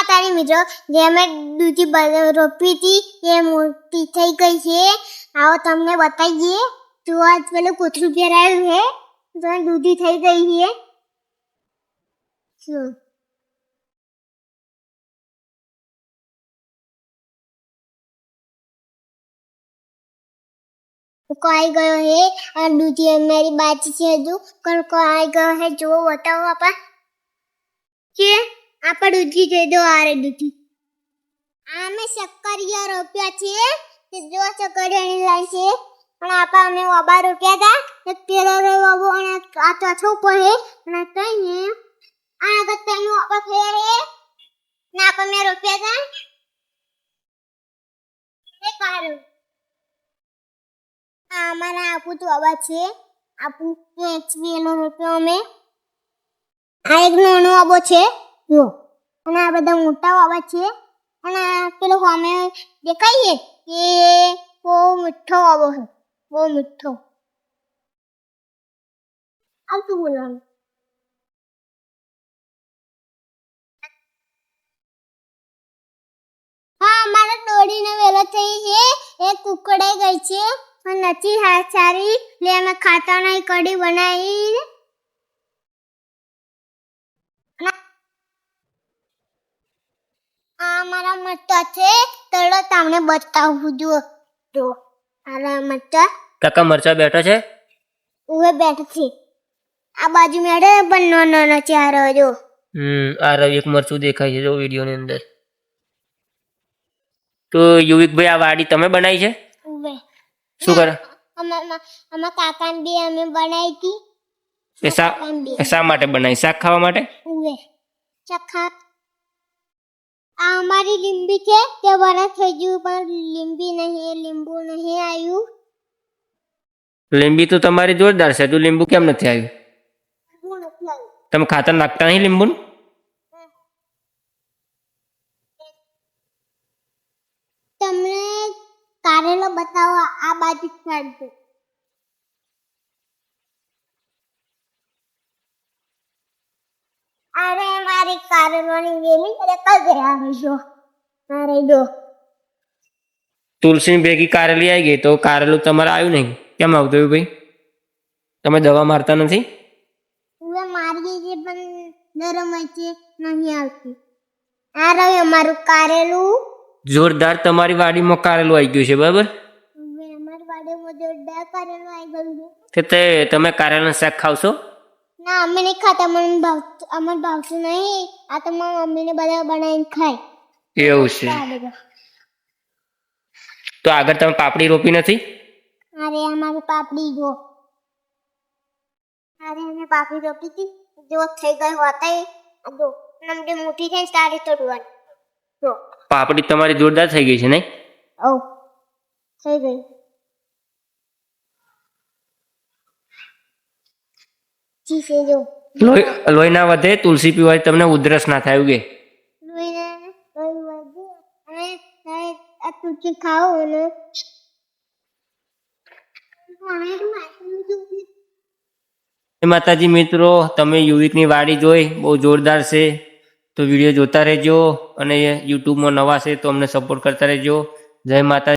માતાની મિત્રો, જે અમે દૂધી બ- રોપી હતી, એ મોટી થઈ ગઈ છે. આવો તમને બતાવીએ. તો આજ પેલું કોથળું પહેરાયું છે, તો દૂધી થઈ ગઈ છે. શું કોઈ ગયો હે આ દૂધી અમારી બાકી છે હજુ. પણ કોઈ ગયો હે જો બતાવો આપા કે આપા ઉજી જોઈ દો આરે દૂધી. આમે શક્કરિયા રોપ્યા છે. તે જો શક્કરિયાની લાઈ છે. પણ આપા અમે વાબા રોપ્યા હતા એક પેલો વાબો અને આ તો ઉપર હે અને તઈને આ આગળ તઈનું વાબા ફેરે ના આપા મે રોપ્યા હતા એ કાઢો આ આપુ તો અવાજ છે. આપુ એચબી એનો રૂપિયો અમે. આ એક નાનો આબો છે. જો. અને આ બધા મોટા બાબા છે. અને પેલો સામે દેખાઈએ કે બહુ મીઠો બાબો છે. બહુ મીઠો. આ શું બોલવાનું? હા અમારે દોડીને વેલો થઈ છે. એ કુકડાઈ ગઈ છે. નથી હાથ સારી. એટલે અમે ખાતા નહીં, કઢી બનાવી. મરચા છે? તળો તમને બતાવું જો. તો મારા મરચા કાકા મરચા બેઠા છે? ઉવે બેઠ છે. આ બાજુ મેળે પણ નો નો નો આ જો. હમ આ રવિ એક મરચું દેખાય છે જો વિડીયોની અંદર. તો યુવિકભાઈ આ વાડી તમે બનાવી છે? ઉવે. શું કરે? અમારા કાકા બી અમે બનાવી હતી. શા માટે બનાવી? શાક ખાવા માટે? ઉવે. ચખા આ અમારી લીંબી છે. તે વરસ થઈ ગયું પણ લીંબી નહીં લીંબુ નહીં આવ્યું. લીંબી તો તમારી જોરદાર છે. તું લીંબુ કેમ નથી આવ્યું? તમે ખાતર નાખતા નહીં લીંબુ તમને કારેલો બતાવો આ બાજુ સાઈડ અરે મારી કારેલોની વેલી અરે કઈ ગયા હવે જો. અરે જો. તુલસી ભેગી કારેલી આવી ગઈ તો કારેલું તમારે આવ્યું નહીં. કેમ આવતું ભાઈ? તમે દવા મારતા નથી? મારી જે પણ નરમ છે નહીં આવતી. આ રહ્યું અમારું કારેલું. જોરદાર તમારી વાડીમાં કારેલું આવી ગયું છે બરાબર? અમારી વાડીમાં જોરદાર કારેલું આવી ગયું છે. તે તમે કારેલાનું શાક ખાવશો? ના અમે નહીં ખાતા મને ભાવતું અમને ભાવતું નહીં. આ તો મારા મમ્મીને બધા બનાવીને ખાય. એવું છે. તો આગળ તમે પાપડી રોપી નથી? અરે અમારે પાપડી જો. અરે અમે પાપડી રોપી હતી. જો થઈ ગઈ હોતા જો નમડી મોટી થઈ સારી તોડવાની. જો. પાપડી તમારી જોરદાર થઈ ગઈ છે નહીં? ઓ થઈ ગઈ જી છે જો લોહી ના વધે તુલસી પીવાથી તમને ઉધરસ ના થાય કે? માતાજી મિત્રો તમે યુવિકની વાડી જોઈ બહુ જોરદાર છે. તો વીડિયો જોતા રહેજો અને યુટ્યુબમાં નવા છે તો અમને સપોર્ટ કરતા રહેજો. જય માતા